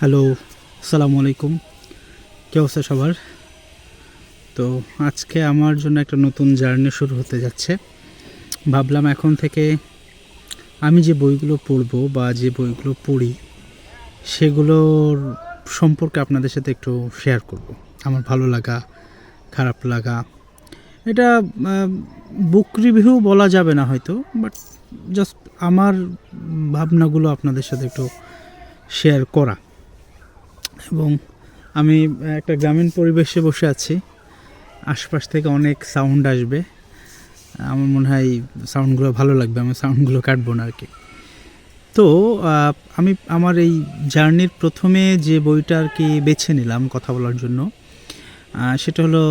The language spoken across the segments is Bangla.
হ্যালো, আসসালামু আলাইকুম। কে অবস্থা সবার? তো আজকে আমার জন্য একটা নতুন জার্নি শুরু হতে যাচ্ছে। ভাবলাম এখন থেকে আমি যে বইগুলো পড়ব বা যে বইগুলো পড়ি, সেগুলোর সম্পর্কে আপনাদের সাথে একটু শেয়ার করব। আমার ভালো লাগা, খারাপ লাগা। এটা বুক রিভিউ বলা যাবে না হয়তো বাট জাস্ট আমার ভাবনাগুলো আপনাদের সাথে একটু শেয়ার করা। এবং আমি একটা গ্রামীণ পরিবেশে বসে আছি। আশপাশ থেকে অনেক সাউন্ড আসবে। আমার মনে হয় সাউন্ডগুলো ভালো লাগবে, আমি সাউন্ডগুলো কাটবো না আর কি তো আমি আমার এই জার্নির প্রথমে যে বইটা আর কি বেছে নিলাম কথা বলার জন্য সেটা হলো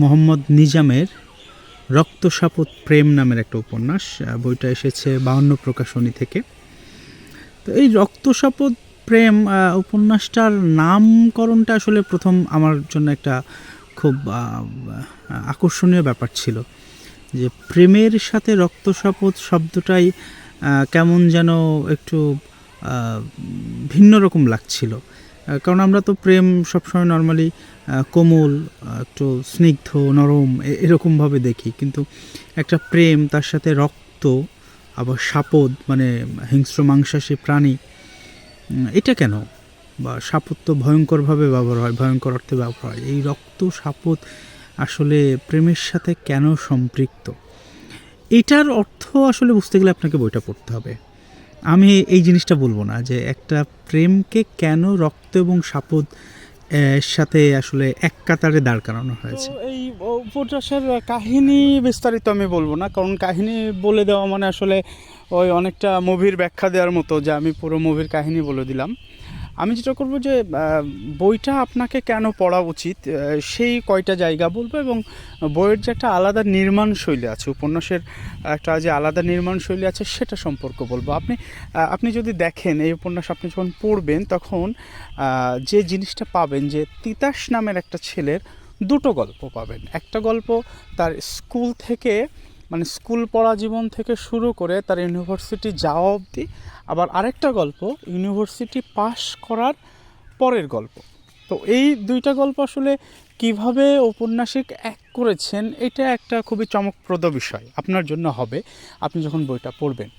মোহাম্মদ নিজামের রক্তসাপত প্রেম নামের একটা উপন্যাস। বইটা এসেছে বাউন্ন প্রকাশনী থেকে। তো এই রক্তসাপত প্রেম উপন্যাসটার নামকরণটা আসলে প্রথম আমার জন্য একটা খুব আকর্ষণীয় ব্যাপার ছিল। যে প্রেমের সাথে রক্তসাপত শব্দটাই কেমন যেন একটু ভিন্ন রকম লাগছিল। কারণ আমরা তো প্রেম সবসময় নর্মালি কোমল একটু স্নিগ্ধ, নরম এরকমভাবে দেখি। কিন্তু একটা প্রেম, তার সাথে রক্ত, আবার সাপদ মানে হিংস্র মাংসাশী প্রাণী এটা কেন? বা সাপত তো ভয়ঙ্করভাবে ব্যবহার হয়, ভয়ঙ্কর অর্থে ব্যবহার হয়। এই রক্ত সাপত আসলে প্রেমের সাথে কেন সম্পৃক্ত? এটার অর্থ আসলে বুঝতে গেলে আপনাকে বইটা পড়তে হবে। আমি এই জিনিসটা বলব না যে একটা প্রেমকে কেন রক্ত এবং সাপদ সাথে আসলে এক কাতারে দাঁড় করানো হয়েছে। এই উপন্যাসের কাহিনী বিস্তারিত আমি বলব না কারণ কাহিনী বলে দেওয়া মানে আসলে ওই অনেকটা মুভির ব্যাখ্যা দেওয়ার মতো যে আমি পুরো মুভির কাহিনী বলে দিলাম। আমি যেটা করব যে বইটা আপনাকে কেন পড়া উচিত সেই কয়টা জায়গা বলব এবং বইয়ের যে একটা আলাদা নির্মাণ শৈলী আছে, উপন্যাসের একটা যে আলাদা নির্মাণ শৈলী আছে সেটা সম্পর্ক বলব। আপনি আপনি যদি দেখেন এই উপন্যাস আপনি যখন পড়বেন তখন যে জিনিসটা পাবেন যে তিতাস নামের একটা ছেলের দুটো গল্প পাবেন। একটা গল্প তার স্কুল থেকে মানে স্কুল পড়া জীবন থেকে শুরু করে তার ইউনিভার্সিটি যাওয়া অবধি, আবার আরেকটা গল্প, ইউনিভার্সিটি পাশ করার পরের গল্প। তো এই দুইটা গল্প আসলে কীভাবে ঔপন্যাসিক এক করেছেন, এটা একটা খুবই চমকপ্রদ বিষয়। আপনার জন্য হবে, আপনি যখন বইটা পড়বেন।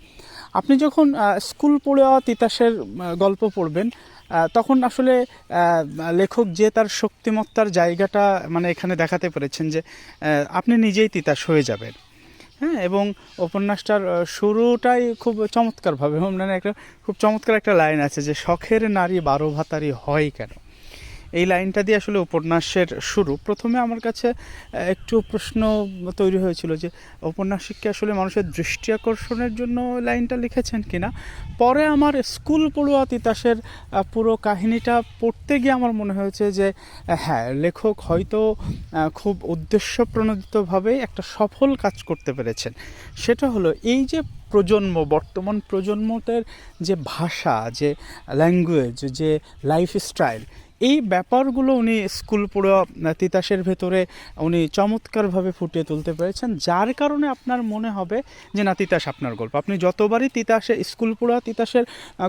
আপনি যখন স্কুল পড়ুয়া তিতাসের গল্প পড়বেন তখন আসলে লেখক যে তার শক্তিমত্তার জায়গাটা মানে এখানে দেখাতে পেরেছেন যে আপনি নিজেই তিতাস হয়ে যাবেন। হ্যাঁ এবং উপন্যাসটার শুরুটাই খুব চমৎকারভাবে মানে একটা, খুব চমৎকার একটা লাইন আছে যে, শখের নারী বারো ভাতারি হয় কেন? এই লাইনটা দিয়ে আসলে উপন্যাসের শুরু। প্রথমে আমার কাছে একটু প্রশ্ন তৈরি হয়েছিল যে ঔপন্যাসিককে আসলে মানুষের দৃষ্টি আকর্ষণের জন্য লাইনটা লিখেছেন কিনা? পরে আমার স্কুল পড়ুয়া তিতাসের পুরো কাহিনীটা পড়তে গিয়ে আমার মনে হয়েছে যে হ্যাঁ লেখক হয়তো খুব উদ্দেশ্যপ্রণোদিতভাবে একটা সফল কাজ করতে পেরেছেন। সেটা হলো এই যে প্রজন্ম, বর্তমান প্রজন্মতের যে ভাষা, যে ল্যাঙ্গুয়েজ যে লাইফস্টাইল এই ব্যাপারগুলো উনি স্কুল পুরো তিতাসের ভেতরে উনি চমৎকারভাবে ফুটিয়ে তুলতে পেরেছেন, যার কারণে আপনার মনে হবে যে না, তিতাস আপনার গল্প। আপনি যতবারই তিতাসে, স্কুল পুরা তিতাসের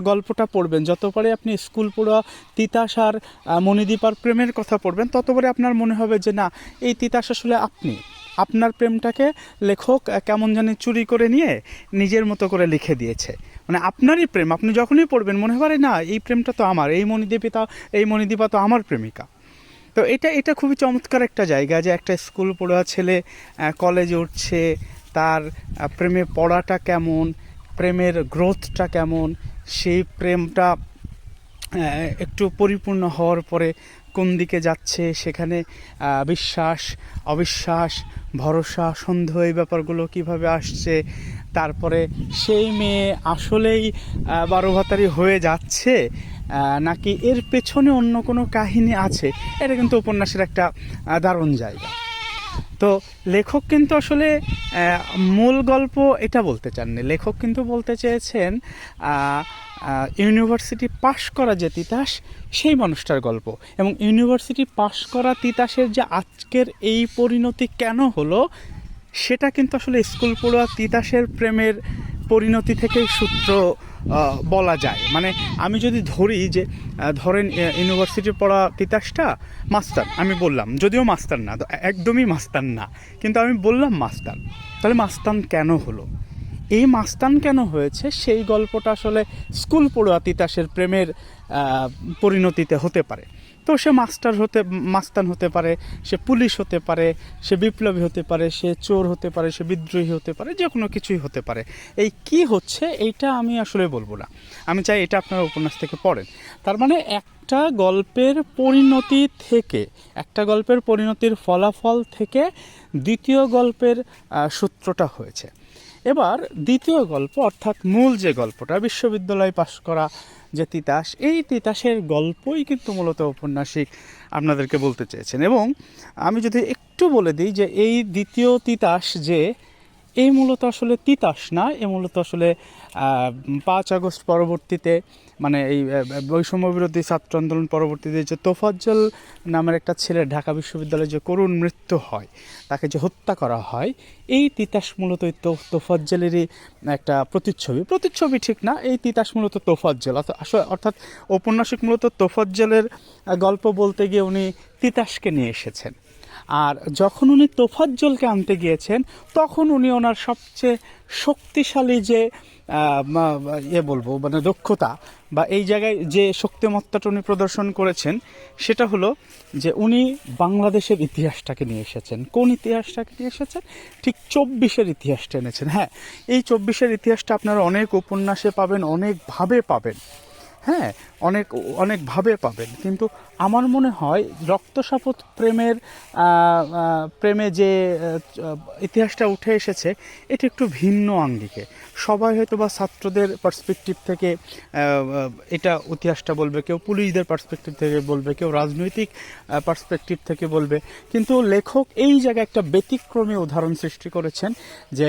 গল্পটা পড়বেন, যতবারই আপনি স্কুল পুরা তিতাস আর মণিদীপার প্রেমের কথা পড়বেন, ততবারই আপনার মনে হবে যে না, এই তিতাস আসলে আপনি। আপনার প্রেমটাকে লেখক কেমন জানি চুরি করে নিয়ে নিজের মতো করে লিখে দিয়েছে। মানে আপনারই প্রেম, আপনি যখনই পড়বেন মনে হবে না, এই প্রেমটা তো আমার, এই মণিদীপিতা এই মণিদীপা তো আমার প্রেমিকা। তো এটা এটা খুবই চমৎকার একটা জায়গা যে একটা স্কুল পড়ুয়া ছেলে কলেজে উঠছে, তার প্রেমে পড়াটা কেমন, প্রেমের গ্রোথটা কেমন, সেই প্রেমটা একটু পরিপূর্ণ হওয়ার পরে কোন দিকে যাচ্ছে সেখানে বিশ্বাস অবিশ্বাস ভরসা সন্দেহ এই ব্যাপারগুলো কীভাবে আসছে তারপরে সেই মেয়ে আসলেই আহ, বারো ভাতারি হয়ে যাচ্ছে নাকি এর পেছনে অন্য কোনো কাহিনী আছে? এটা কিন্তু উপন্যাসের একটা দারুণ জায়গা। তো লেখক কিন্তু আসলে মূল গল্প এটা বলতে চাননি। লেখক কিন্তু বলতে চেয়েছেন ইউনিভার্সিটি পাশ করা যে তিতাস, সেই মানুষটার গল্প। এবং ইউনিভার্সিটি পাশ করা তিতাসের যে আজকের এই পরিণতি কেন হলো, সেটা কিন্তু আসলে স্কুল পড়ুয়া তিতাসের প্রেমের পরিণতি থেকেই সূত্র বলা যায়। মানে আমি যদি ধরি যে ধরেন ইউনিভার্সিটি পড়া তিতাসটা মাস্টার, আমি বললাম, যদিও মাস্টার না একদমই মাস্টার না, কিন্তু আমি বললাম মাস্টার, তাহলে মাস্তান কেন হলো? এই মাস্তান কেন হয়েছে? সেই গল্পটা আসলে স্কুল পড়ুয়া তিতাসের প্রেমের পরিণতিতে হতে পারে। তো সে মাস্টার হতে, মাস্তান হতে পারে, সে পুলিশ হতে পারে, সে বিপ্লবী হতে পারে, সে চোর হতে পারে, সে বিদ্রোহী হতে পারে যে কোনো কিছুই হতে পারে। এই কি হচ্ছে এইটা আমি আসলে বলব না। আমি চাই এটা আপনারা উপন্যাস থেকে পড়েন। তার মানে একটা গল্পের পরিণতি থেকে, একটা গল্পের পরিণতির ফলাফল থেকে দ্বিতীয় গল্পের সূত্রটা হয়েছে। এবার দ্বিতীয় গল্প, অর্থাৎ মূল যে গল্পটা, বিশ্ববিদ্যালয়ে পাশ করা যে তিতাস, এই তিতাসের গল্পই কিন্তু মূলত ঔপন্যাসিক আপনাদেরকে বলতে চেয়েছেন। এবং আমি যদি একটু বলে দিই যে এই দ্বিতীয় তিতাস যে এই মূলত আসলে তিতাস না এ মূলত আসলে পাঁচ আগস্ট পরবর্তীতে মানে এই বৈষম্য বিরোধী ছাত্র আন্দোলন পরবর্তীতে যে তোফাজ্জল নামের একটা ছেলে ঢাকা বিশ্ববিদ্যালয়ে যে করুণ মৃত্যু হয়, তাকে যে হত্যা করা হয়, এই তিতাস মূলত এই তোফাজ্জলেরই একটা প্রতিচ্ছবি। প্রতিচ্ছবি ঠিক না, এই তিতাস মূলত তোফাজ্জল। অর্থাৎ ঔপন্যাসিক মূলত তোফাজ্জলের গল্প বলতে গিয়ে উনি তিতাসকে নিয়ে এসেছেন। আর যখন উনি তোফাজ্জলকে আনতে গিয়েছেন, তখন উনি ওনার সবচেয়ে শক্তিশালী যে মা- ইয়ে বলব মানে দক্ষতা বা এই জায়গায় যে শক্তিমত্তাটা উনি প্রদর্শন করেছেন, সেটা হলো যে উনি বাংলাদেশের ইতিহাসটাকে নিয়ে এসেছেন। কোন ইতিহাসটাকে নিয়ে এসেছেন? ঠিক চব্বিশের ইতিহাসটা এনেছেন। হ্যাঁ এই চব্বিশের ইতিহাসটা আপনারা অনেক উপন্যাসে পাবেন অনেকভাবে পাবেন। হ্যাঁ অনেক অনেকভাবে পাবেন। কিন্তু আমার মনে হয় রক্তশপথ প্রেমের প্রেমে যে ইতিহাসটা উঠে এসেছে, এটা একটু ভিন্ন আঙ্গিকে। সবাই হয়তো বা ছাত্রদের পার্সপেক্টিভ থেকে এটা ইতিহাসটা বলবে, কেউ পুলিশদের পার্সপেক্টিভ থেকে বলবে, কেউ রাজনৈতিক পার্সপেক্টিভ থেকে বলবে। কিন্তু লেখক এই জায়গায় একটা ব্যতিক্রমী উদাহরণ সৃষ্টি করেছেন যে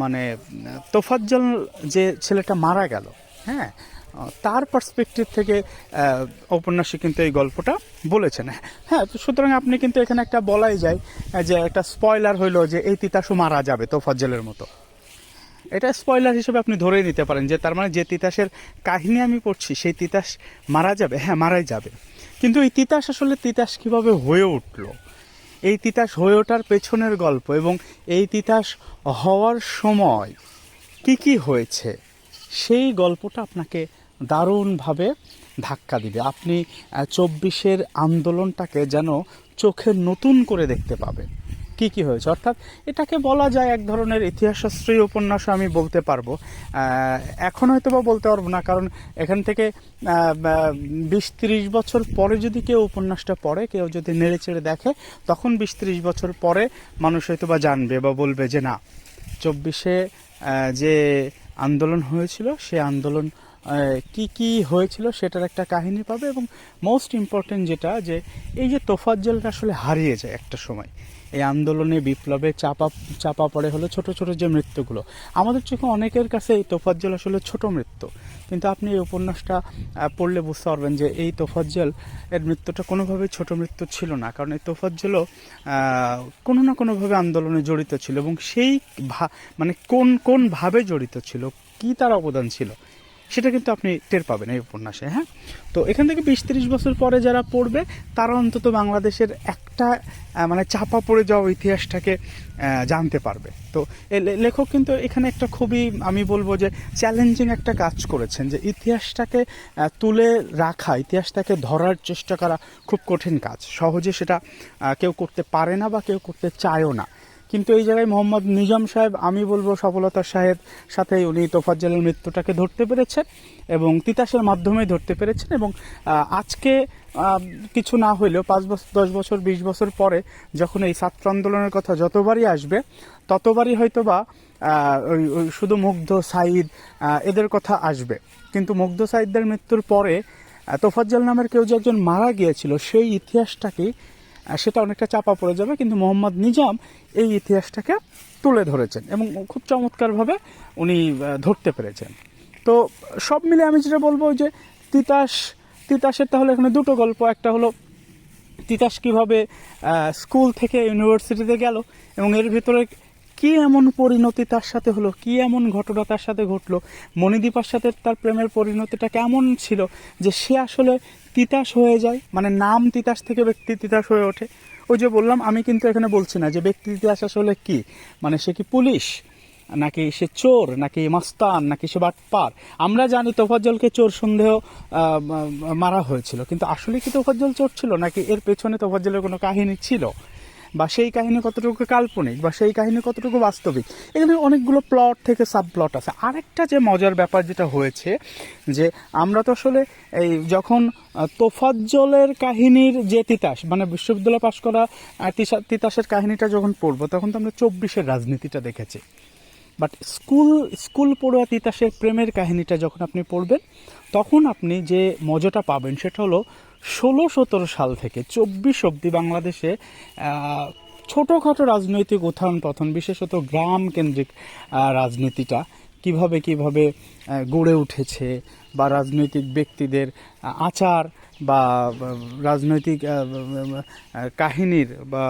মানে তোফাজ্জল যে ছেলেটা মারা গেল হ্যাঁ তার পার্সপেক্টিভ থেকে ঔপন্যাসিক কিন্তু এই গল্পটা বলেছেন। হ্যাঁ তো সুতরাং আপনি কিন্তু এখানে একটা বলাই যায় যে একটা স্পয়লার হইল যে এই তিতাসু মারা যাবে তোফাজ্জলের মতো। এটা স্পয়লার হিসেবে আপনি ধরেই নিতে পারেন যে তার মানে যে তিতাসের কাহিনী আমি পড়ছি, সেই তিতাস মারা যাবে হ্যাঁ মারাই যাবে। কিন্তু এই তিতাস আসলে তিতাস কীভাবে হয়ে উঠল? এই তিতাস হয়ে ওঠার পেছনের গল্প এবং এই তিতাস হওয়ার সময় কি কি হয়েছে, সেই গল্পটা আপনাকে দারুণভাবে ধাক্কা দিবে। আপনি চব্বিশের আন্দোলনটাকে যেন চোখে নতুন করে দেখতে পাবেন। কি কি হয়েছে? অর্থাৎ এটাকে বলা যায় এক ধরনের ইতিহাসশাস্ত্রী উপন্যাস আমি বলতে পারব। এখন হয়তো বা বলতে পারব না, কারণ এখান থেকে বিশ তিরিশ বছর পরে যদি কেউ উপন্যাসটা পড়ে, কেউ যদি নেড়ে চেড়ে দেখে, তখন বিশ তিরিশ বছর পরে মানুষ হয়তো বা জানবে বা বলবে যে না, চব্বিশে যে আন্দোলন হয়েছিল, সে আন্দোলন কি কি হয়েছিল সেটার একটা কাহিনী পাবে এবং মোস্ট ইম্পর্টেন্ট যেটা যে এই যে তোফাজ্জলটা আসলে হারিয়ে যায় একটা সময়, এই আন্দোলনে বিপ্লবে চাপা চাপা পড়ে হলো ছোট ছোট যে মৃত্যুগুলো। আমাদের চোখে অনেকের কাছে এই তোফাজ্জল আসলে ছোট মৃত্যু, কিন্তু আপনি এই উপন্যাসটা পড়লে বুঝতে পারবেন যে এই তোফাজ্জল এর মৃত্যুটা কোনোভাবেই ছোট মৃত্যু ছিল না, কারণ এই তোফাজ্জলও কোনো না কোনোভাবে আন্দোলনে জড়িত ছিল এবং সেই মানে কোন কোন ভাবে জড়িত ছিল, কি তার অবদান ছিল সেটা কিন্তু আপনি টের পাবেন এই উপন্যাসে হ্যাঁ? তো এখান থেকে বিশ তিরিশ বছর পরে যারা পড়বে, তারা অন্তত বাংলাদেশের একটা মানে চাপা পড়ে যাওয়া ইতিহাসটাকে জানতে পারবে। তো লেখক কিন্তু এখানে একটা খুবই, আমি বলব যে চ্যালেঞ্জিং একটা কাজ করেছেন যে ইতিহাসটাকে তুলে রাখা, ইতিহাসটাকে ধরার চেষ্টা করা খুব কঠিন কাজ। সহজে সেটা কেউ করতে পারে না বা কেউ করতে চায়ও না। কিন্তু এই জায়গায় মোহাম্মদ নিজাম সাহেব আমি বলব সফলতা সাহেব সাথে উনি তোফাজ্জলের মৃত্যুটাকে ধরতে পেরেছেন এবং তিতাসের মাধ্যমে ধরতে পেরেছেন এবং আজকে কিছু না হইলেও পাঁচ বছর দশ বছর বিশ বছর পরে যখন এই ছাত্র আন্দোলনের কথা যতবারই আসবে ততবারই হয়তো বা শুধু মুগ্ধ সাইদ এদের কথা আসবে। কিন্তু মুগ্ধ সাইদদের মৃত্যুর পরে তোফাজ্জল নামের কেউ যে একজন মারা গিয়েছিল সেই ইতিহাসটাকেই আহ, সেটা অনেকটা চাপা পড়ে যাবে, কিন্তু মোহাম্মদ নিজাম এই ইতিহাসটাকে তুলে ধরেছেন এবং খুব চমৎকারভাবে উনি ধরতে পেরেছেন। তো সব মিলে আমি যেটা বলব যে তিতাস, তিতাসের তাহলে এখানে দুটো গল্প। একটা হলো তিতাস কীভাবে স্কুল থেকে ইউনিভার্সিটিতে গেল এবং এর ভিতরে কি এমন পরিণতি তার সাথে হলো? কি এমন ঘটনা তার সাথে ঘটলো? মণিদীপার সাথে তার প্রেমের পরিণতিটা কেমন ছিল যে সে আসলে তিতাস হয়ে যায়? মানে নাম তিতাস থেকে ব্যক্তি তিতাস হয়ে ওঠে। ওই যে বললাম, আমি কিন্তু এখানে বলছি না যে ব্যক্তি তিতাস আসলে কি? মানে সে কি পুলিশ? নাকি সে চোর? নাকি মাস্তান? নাকি সে বাটপার? আমরা জানি তোফাজ্জলকে চোর সন্দেহ মারা হয়েছিল। কিন্তু আসলে কি তোফাজ্জল চোর ছিল? নাকি এর পেছনে তোফাজ্জলের কোনো কাহিনী ছিল? বা সেই কাহিনী কতটুকু কাল্পনিক বা সেই কাহিনী কতটুকু বাস্তবিক, এখানে অনেকগুলো প্লট থেকে সাব প্লট আছে। আরেকটা যে মজার ব্যাপার যেটা হয়েছে যে আমরা তো আসলে এই যখন তোফাজ্জলের কাহিনীর যে তিতাস মানে বিশ্ববিদ্যালয় পাশ করা তিতাসের কাহিনীটা যখন পড়ব, তখন তো আমরা চব্বিশের রাজনীতিটা দেখেছি। বাট স্কুল স্কুল পড়ুয়া তিতাসের প্রেমের কাহিনীটা যখন আপনি পড়বেন, তখন আপনি যে মজাটা পাবেন সেটা হলো ষোলো সতেরো সাল থেকে চব্বিশ অব্দি বাংলাদেশে ছোটোখাটো রাজনৈতিক উত্থান পথন বিশেষত গ্রাম কেন্দ্রিক রাজনীতিটা কীভাবে কীভাবে গড়ে উঠেছে বা রাজনৈতিক ব্যক্তিদের আচার বা রাজনৈতিক কাহিনীর বা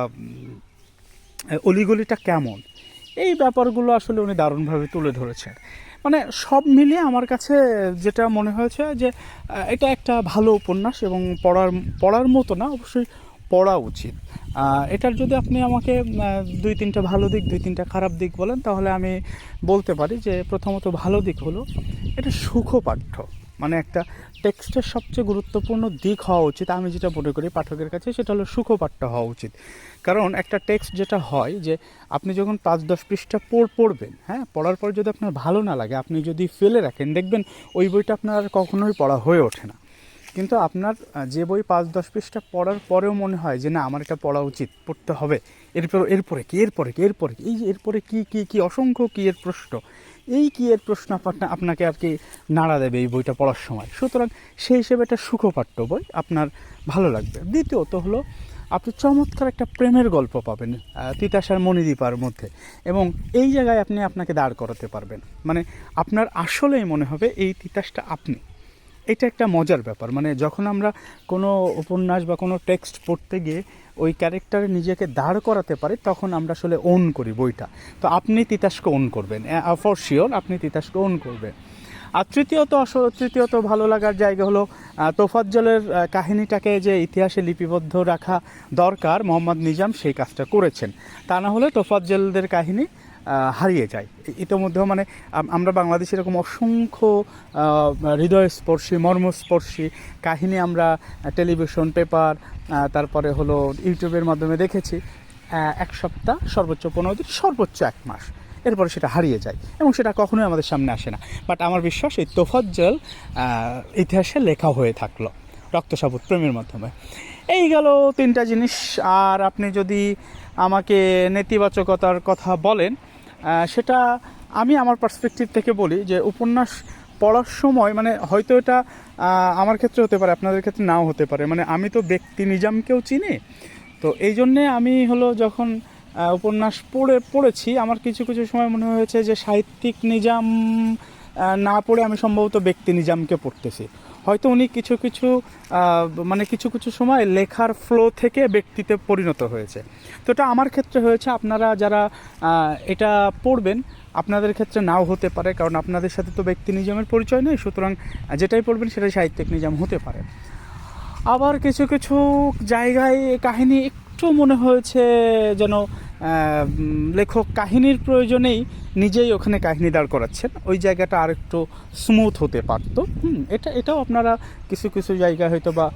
অলিগলিটা কেমন? এই ব্যাপারগুলো আসলে উনি দারুণভাবে তুলে ধরেছেন। মানে সব মিলিয়ে আমার কাছে যেটা মনে হয়েছে যে এটা একটা ভালো উপন্যাস এবং পড়ার পড়ার মতো না, অবশ্যই পড়া উচিত। এটার যদি আপনি আমাকে দুই তিনটা ভালো দিক, দুই তিনটা খারাপ দিক বলেন, তাহলে আমি বলতে পারি যে প্রথমত ভালো দিক হলো, এটা সুখপাঠ্য মানে একটা টেক্সটের সবচেয়ে গুরুত্বপূর্ণ দিক হওয়া উচিত, আমি যেটা মনে করি পাঠকের কাছে, সেটা হলো সুখপাঠটা হওয়া উচিত। কারণ একটা টেক্সট যেটা হয় যে, আপনি যখন পাঁচ দশ পৃষ্ঠা পড়, পড়বেন হ্যাঁ পড়ার পর যদি আপনার ভালো না লাগে, আপনি যদি ফেলে রাখেন, দেখবেন ওই বইটা আপনার কখনোই পড়া হয়ে ওঠে না। কিন্তু আপনার যে বই পাঁচ দশ পৃষ্ঠা পড়ার পরেও মনে হয় যে না, আমার এটা পড়া উচিত, পড়তে হবে। এরপর, এরপরে কি এরপরে কি এরপরে কি, এই যে এরপরে কি কি কি অসংখ্য কি এর প্রশ্ন, এই কি এর প্রশ্ন আপনার, আপনাকে আর কি নাড়া দেবে এই বইটা পড়ার সময়। সুতরাং সেই হিসেবে এটা সুখপাঠ্য বই, আপনার ভালো লাগবে। দ্বিতীয়ত হলো, আপনি চমৎকার একটা প্রেমের গল্প পাবেন তিতাসার মণিদীপার মধ্যে, এবং এই জায়গায় আপনি আপনাকে দাঁড় করাতে পারবেন। মানে আপনার আসলেই মনে হবে, এই তিতাসটা আপনি। এটা একটা মজার ব্যাপার। মানে যখন আমরা কোনো উপন্যাস বা কোনো টেক্সট পড়তে গিয়ে ওই ক্যারেক্টারে নিজেকে দাঁড় করাতে পারি, তখন আমরা আসলে ওন করি বইটা। তো আপনি তিতাসকে ওন করবেন। ফর শিওর আপনি তিতাসকে ওন করবেন। আর তৃতীয়ত তৃতীয়ত ভালো লাগার জায়গা হলো তোফাজ্জলের কাহিনীটাকে যে ইতিহাসে লিপিবদ্ধ রাখা দরকার, মোহাম্মদ নিজাম সেই কাজটা করেছেন। তা না হলে তোফাজ্জলদের কাহিনী হারিয়ে যায়। ইতোমধ্যেও মানে আমরা বাংলাদেশে এরকম অসংখ্য হৃদয়স্পর্শী, মর্মস্পর্শী কাহিনী আমরা টেলিভিশন, পেপার তারপরে হলো ইউটিউবের মাধ্যমে দেখেছি। এক সপ্তাহ, সর্বোচ্চ পনেরো দিন, সর্বোচ্চ এক মাস। এরপরে সেটা হারিয়ে যায় এবং সেটা কখনোই আমাদের সামনে আসে না। বাট আমার বিশ্বাস এই তোফাজ্জল ইতিহাসে লেখা হয়ে থাকল রক্ত রক্তসাবুত প্রেমের মাধ্যমে। এই গেল তিনটা জিনিস। আর আপনি যদি আমাকে নেতিবাচকতার কথা বলেন সেটা আমি আমার পার্সপেক্টিভ থেকে বলি যে উপন্যাস পড়ার সময় মানে হয়তো এটা আমার ক্ষেত্রে হতে পারে, আপনাদের ক্ষেত্রে নাও হতে পারে। মানে আমি তো ব্যক্তি নিজামকেও চিনি। তো এই জন্যে আমি হলো যখন উপন্যাস পড়ে, পড়েছি, আমার কিছু কিছু সময় মনে হয়েছে যে সাহিত্যিক নিজাম না পড়ে আমি সম্ভবত ব্যক্তি নিজামকে পড়তেছি। হয়তো উনি কিছু কিছু মানে কিছু কিছু সময় লেখার ফ্লো থেকে ব্যক্তিতে পরিণত হয়েছে। তো এটা আমার ক্ষেত্রে হয়েছে, আপনারা যারা এটা পড়বেন, আপনাদের ক্ষেত্রে নাও হতে পারে, কারণ আপনাদের সাথে তো ব্যক্তি নিজামের পরিচয় নেই, সুতরাং যেটাই পড়বেন সেটাই সাহিত্যিক নিজাম হতে পারে। আবার কিছু কিছু জায়গায় কাহিনী একটু মনে হয়েছে যেন লেখক কাহিনীর প্রয়োজনেই নিজেই ওখানে কাহিনী দাঁড় করাচ্ছেন। ওই জায়গাটা আর একটু স্মুথ হতে পারতো। এটা, এটাও আপনারা কিছু কিছু জায়গায় হয়তো বা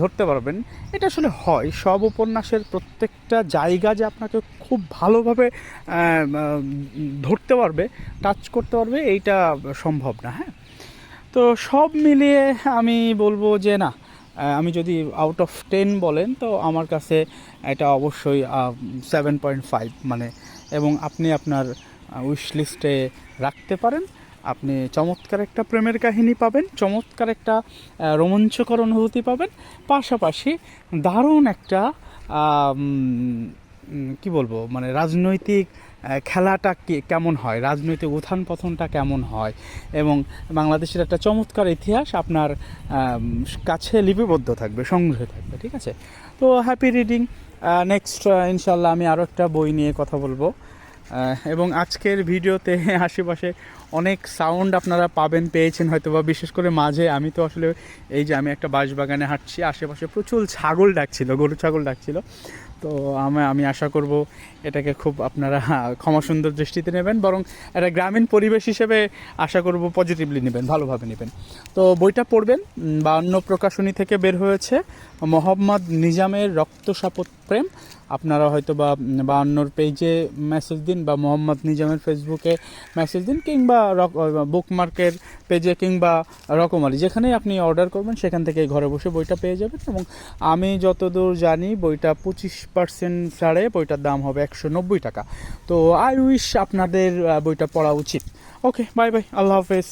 ধরতে পারবেন। এটা আসলে হয়, সব উপন্যাসের প্রত্যেকটা জায়গা যে আপনাকে খুব ভালোভাবে ধরতে পারবে টাচ করতে পারবে, এইটা সম্ভব না হ্যাঁ? তো সব মিলিয়ে আমি বলব যে না আমি যদি আউট অফ টেন বলেন, তো আমার কাছে এটা অবশ্যই সেভেন পয়েন্ট ফাইভ মানে এবং আপনি আপনার উইশ লিস্টে রাখতে পারেন। আপনি চমৎকার একটা প্রেমের কাহিনী পাবেন, চমৎকার একটা রোমাঞ্চকর অনুভূতি পাবেন। পাশাপাশি দারুণ একটা কি বলব মানে রাজনৈতিক খেলাটা কেমন হয়? রাজনৈতিক উত্থান পতনটা কেমন হয়? এবং বাংলাদেশের একটা চমৎকার ইতিহাস আপনার কাছে লিপিবদ্ধ থাকবে, সংগ্রহে থাকবে, ঠিক আছে? তো হ্যাপি রিডিং নেক্সট ইনশাল্লাহ আমি আরও একটা বই নিয়ে কথা বলব। এবং আজকের ভিডিওতে আশেপাশে অনেক সাউন্ড আপনারা পাবেন, পেয়েছেন হয়তো বা বিশেষ করে মাঝে আমি তো আসলে, এই যে আমি একটা বাঁশবাগানে হাঁটছি, আশেপাশে প্রচুর ছাগল ডাকছিল, গরু ছাগল ডাকছিল। তো আমি আমি আশা করব এটাকে খুব আপনারা ক্ষমা সুন্দর দৃষ্টিতে নেবেন, বরং একটা গ্রামীণ পরিবেশ হিসেবে আশা করব পজিটিভলি নেবেন, ভালোভাবে নেবেন। তো বইটা পড়বেন বা অন্য প্রকাশনী থেকে বের হয়েছে, মোহাম্মদ নিজামের রক্ত প্রেম। আপনারা হয়তো বা বায়ান্নর পেজে মেসেজ দিন বা মোহাম্মদ নিজামের ফেসবুকে মেসেজ দিন কিংবা বুকমার্কের পেজে কিংবা রকমারি, যেখানেই আপনি অর্ডার করবেন, সেখান থেকে ঘরে বসে বইটা পেয়ে যাবেন এবং আমি যতদূর জানি বইটা পঁচিশ পার্সেন্ট ছাড়ে, বইটার দাম হবে একশো নব্বই টাকা। তো আই উইশ আপনাদের বইটা পড়া উচিত। ওকে বাই বাই আল্লাহ হাফেজ।